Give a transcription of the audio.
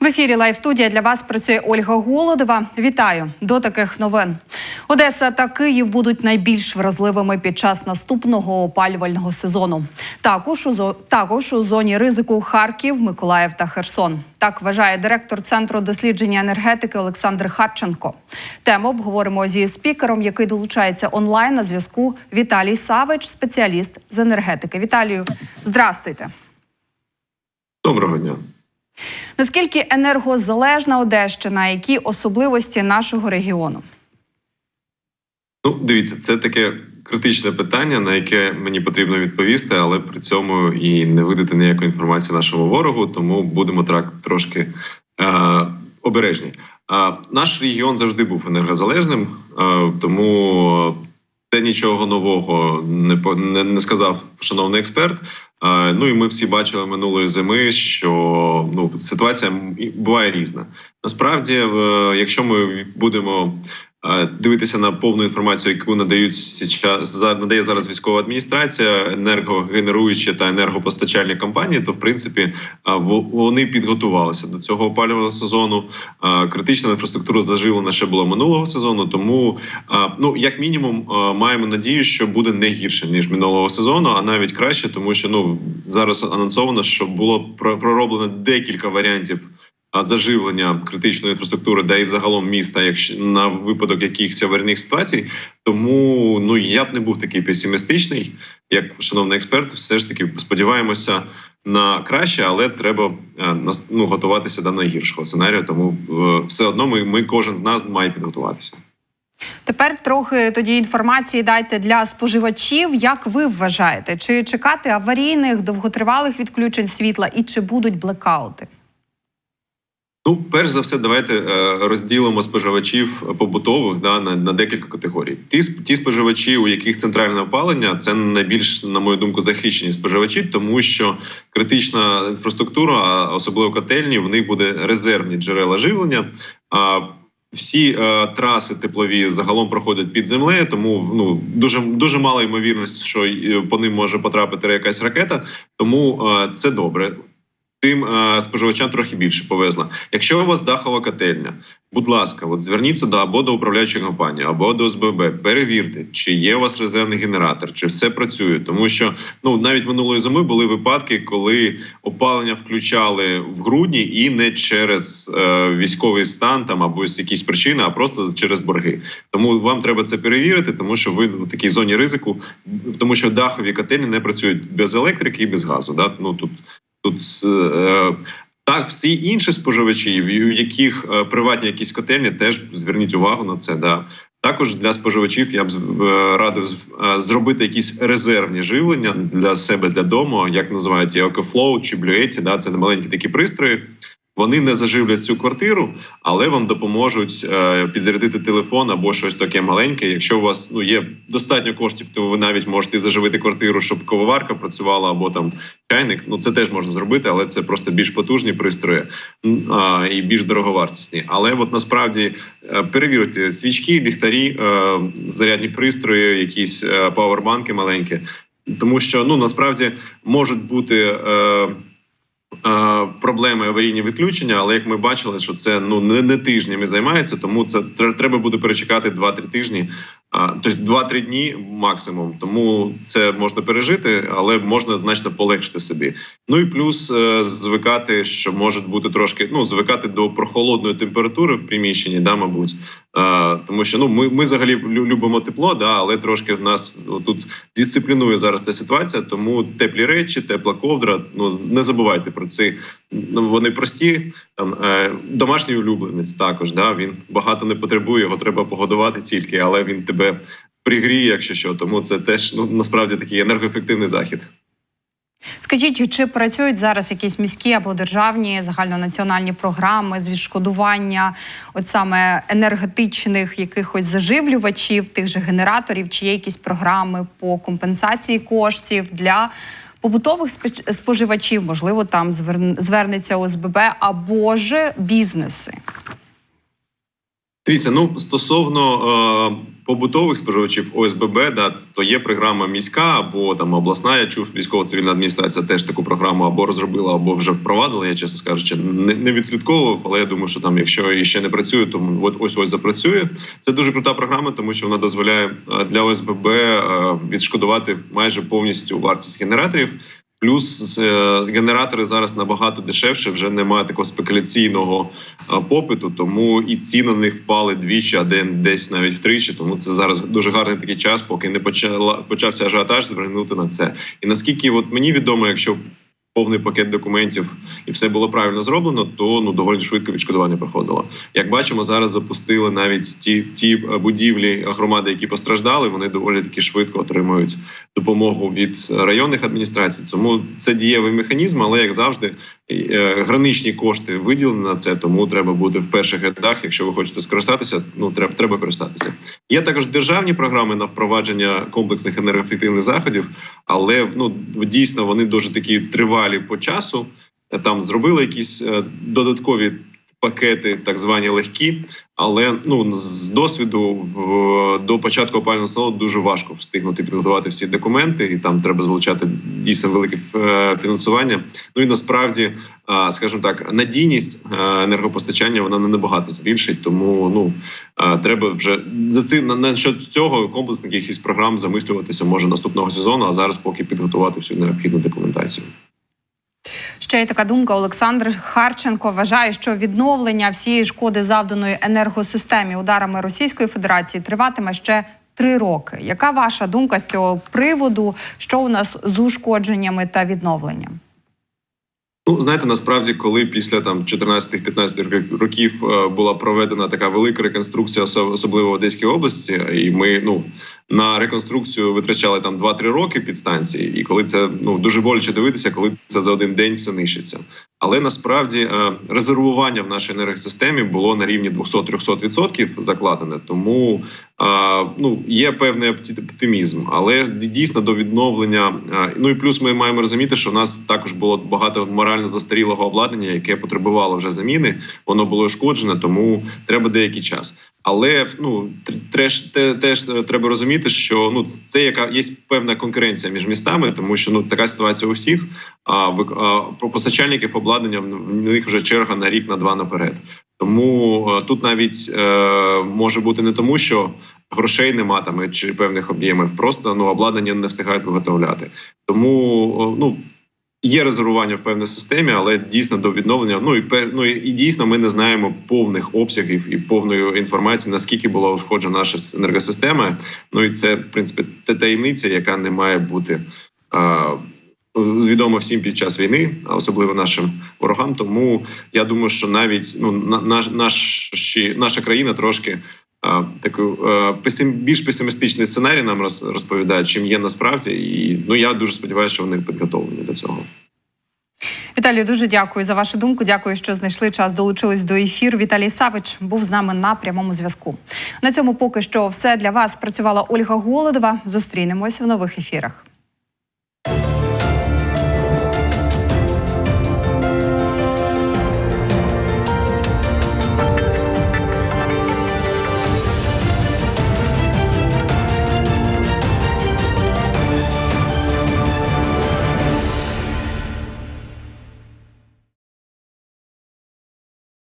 В ефірі Лайв студія для вас працює Ольга Голодова. Вітаю до таких новин. Одеса та Київ будуть найбільш вразливими під час наступного опалювального сезону. Також у також у зоні ризику Харків, Миколаїв та Херсон. Так вважає директор центру дослідження енергетики Олександр Харченко. Тему обговоримо зі спікером, який долучається онлайн на зв'язку. Віталій Савич, спеціаліст з енергетики. Віталію, здрастуйте. Доброго дня. Наскільки енергозалежна Одещина, які особливості нашого регіону? Ну, дивіться, це таке критичне питання, на яке мені потрібно відповісти, але при цьому і не видати ніяку інформацію нашому ворогу, тому будемо так трошки е, обережні. Е, наш регіон завжди був енергозалежним, е, тому це нічого нового не, не, не сказав шановний експерт. Ну і ми всі бачили минулої зими, що ну ситуація буває різна. Насправді, якщо ми будемо дивитися на повну інформацію, яку надають надає зараз військова адміністрація, енергогенеруючі та енергопостачальні компанії, то в принципі вони підготувалися до цього опалювального сезону. Критична інфраструктура заживлена ще була минулого сезону. Тому ну як мінімум маємо надію, що буде не гірше ніж минулого сезону, а навіть краще, тому що ну зараз анонсовано, що було про- пророблено декілька варіантів заживлення критичної інфраструктури, де і взагалом міста, якщо на випадок якихось аварійних ситуацій. Тому ну я б не був такий песимістичний, як шановний експерт. Все ж таки сподіваємося на краще, але треба е, ну готуватися до найгіршого сценарію. Тому е, все одно ми, ми кожен з нас має підготуватися. Тепер трохи тоді інформації дайте для споживачів. Як ви вважаєте, чи чекати аварійних довготривалих відключень світла і чи будуть блекаути? Ну, перш за все, давайте е, розділимо споживачів побутових да, на, на декілька категорій. Ті, ті споживачі, у яких центральне опалення, це найбільш, на мою думку, захищені споживачі, тому що критична інфраструктура, особливо котельні, в них буде резервні джерела живлення. А всі е, траси теплові загалом проходять під землею, тому ну дуже дуже мала ймовірність, що е, по ним може потрапити якась ракета. Тому е, це добре. Тим е, споживачам трохи більше повезло. Якщо у вас дахова котельня, будь ласка, от зверніться до або до управляючої компанії, або до СББ. Перевірте, чи є у вас резервний генератор, чи все працює. Тому що ну навіть минулої зими були випадки, коли опалення включали в грудні і не через е, військовий стан там або з якісь причини, а просто через борги. Тому вам треба це перевірити, тому що ви в такій зоні ризику, тому що дахові котельні не працюють без електрики і без газу. Да? Ну тут Тут е, так, всі інші споживачі, в яких е, приватні якісь котельні, теж зверніть увагу на це. Да. Також для споживачів я б е, радив зробити якісь резервні живлення для себе для дому, як називають EcoFlow чи Bluetti, да, це маленькі такі пристрої. Вони не заживлять цю квартиру, але вам допоможуть е, підзарядити телефон або щось таке маленьке. Якщо у вас ну є достатньо коштів, то ви навіть можете заживити квартиру, щоб кововарка працювала, або там чайник. Ну це теж можна зробити, але це просто більш потужні пристрої а, і більш дороговартісні. Але от насправді е, перевірте свічки, ліхтарі, е, зарядні пристрої, якісь е, павербанки маленькі, тому що ну насправді можуть бути. Е, е, Проблеми аварійні відключення, але як ми бачили, що це ну не, не тижнями займається, тому це тр- треба буде перечекати 2-3 тижні, тобто 2-3 дні максимум. Тому це можна пережити, але можна значно полегшити собі. Ну і плюс е, звикати, що може бути трошки ну звикати до прохолодної температури в приміщенні, да, мабуть, тому що ну ми, ми взагалі любимо тепло, да, але трошки в нас тут дисциплінує зараз ця ситуація. Тому теплі речі, тепла ковдра. Ну не забувайте про це. Ну вони прості. Там е, домашній улюбленець також. Да, він багато не потребує, його треба погодувати тільки, але він тебе пригріє, якщо що. Тому це теж ну насправді такий енергоефективний захід. Скажіть, чи працюють зараз якісь міські або державні загальнонаціональні програми з відшкодування от саме енергетичних якихось заживлювачів, тих же генераторів, чи є якісь програми по компенсації коштів для побутових споживачів? Можливо, там звер- звернеться ОСББ або ж бізнеси? Дивіться, ну стосовно е, побутових споживачів ОСББ, да, то є програма міська або там обласна. Я чув військово-цивільна адміністрація теж таку програму або розробила, або вже впровадила. Я чесно скажучи, не, не відслідковував, але я думаю, що там, якщо і ще не працює, то от ось ось запрацює. Це дуже крута програма, тому що вона дозволяє е, для ОСББ е, відшкодувати майже повністю вартість генераторів. Плюс е, генератори зараз набагато дешевше, вже немає такого спекуляційного е, попиту, тому і ціни на них впали двічі, а де десь навіть втричі. Тому це зараз дуже гарний такий час, поки не почала почався ажіотаж звернути на це. І наскільки от мені відомо, якщо повний пакет документів і все було правильно зроблено, то ну доволі швидко відшкодування проходило. Як бачимо, зараз запустили навіть ті ті е, будівлі громади, які постраждали. Вони доволі таки швидко отримують допомогу від районних адміністрацій. Тому це дієвий механізм, але як завжди, е, граничні кошти виділені на це. Тому треба бути в перших рядах. Якщо ви хочете скористатися, ну треба треба користатися. Є також державні програми на впровадження комплексних енергоефективних заходів, але ну дійсно вони дуже такі тривалі по часу. Там зробили якісь е, додаткові пакети, так звані легкі. Але ну з досвіду в до початку опалювального сезону дуже важко встигнути підготувати всі документи, і там треба залучати дійсно велике е, фінансування. Ну і насправді, е, скажімо так, надійність е, енергопостачання вона не набагато збільшить. Тому ну треба вже за цим на цього комплексних якихось програм замислюватися може наступного сезону. А зараз поки підготувати всю необхідну документацію. Ще є така думка. Олександр Харченко вважає, що відновлення всієї шкоди завданої енергосистемі ударами Російської Федерації триватиме ще три роки. Яка ваша думка з цього приводу? Що у нас з ушкодженнями та відновленням? Ну, знаєте, насправді, коли після там 14-15 років е, була проведена така велика реконструкція, особливо в Одеській області, і ми ну на реконструкцію витрачали там 2-3 роки підстанції, і коли це ну дуже боляче дивитися, коли це за один день все нищиться. Але насправді е, резервування в нашій енергосистемі було на рівні 200-300% закладене. Тому е, ну є певний оптимізм, але дійсно до відновлення. Ну і плюс ми маємо розуміти, що в нас також було багато морально застарілого обладнання, яке потребувало вже заміни. Воно було ушкоджене, тому треба деякий час. Але ну теж, теж треба розуміти, що ну це яка є певна конкуренція між містами, тому що ну така ситуація у всіх. А а, постачальників обладнання в них вже черга на рік на два наперед. Тому тут навіть е, може бути не тому, що грошей нема там чи певних об'ємів, просто ну обладнання не встигають виготовляти. Тому ну. Є резервування в певній системі, але дійсно до відновлення. Ну і ну і дійсно ми не знаємо повних обсягів і повної інформації, наскільки була ушкоджена наша енергосистема. Ну і це в принципі та таємниця, яка не має бути а, відома всім під час війни, а особливо нашим ворогам. Тому я думаю, що навіть ну наш, наші, наша країна трошки. Таку песим, більш песимістичний сценарій нам розповідає, чим є насправді, і ну я дуже сподіваюся, що вони підготовлені до цього. Віталію, дуже дякую за вашу думку. Дякую, що знайшли час. Долучились до ефіру. Віталій Савич був з нами на прямому зв'язку. На цьому поки що все для вас працювала Ольга Голодова. Зустрінемось в нових ефірах.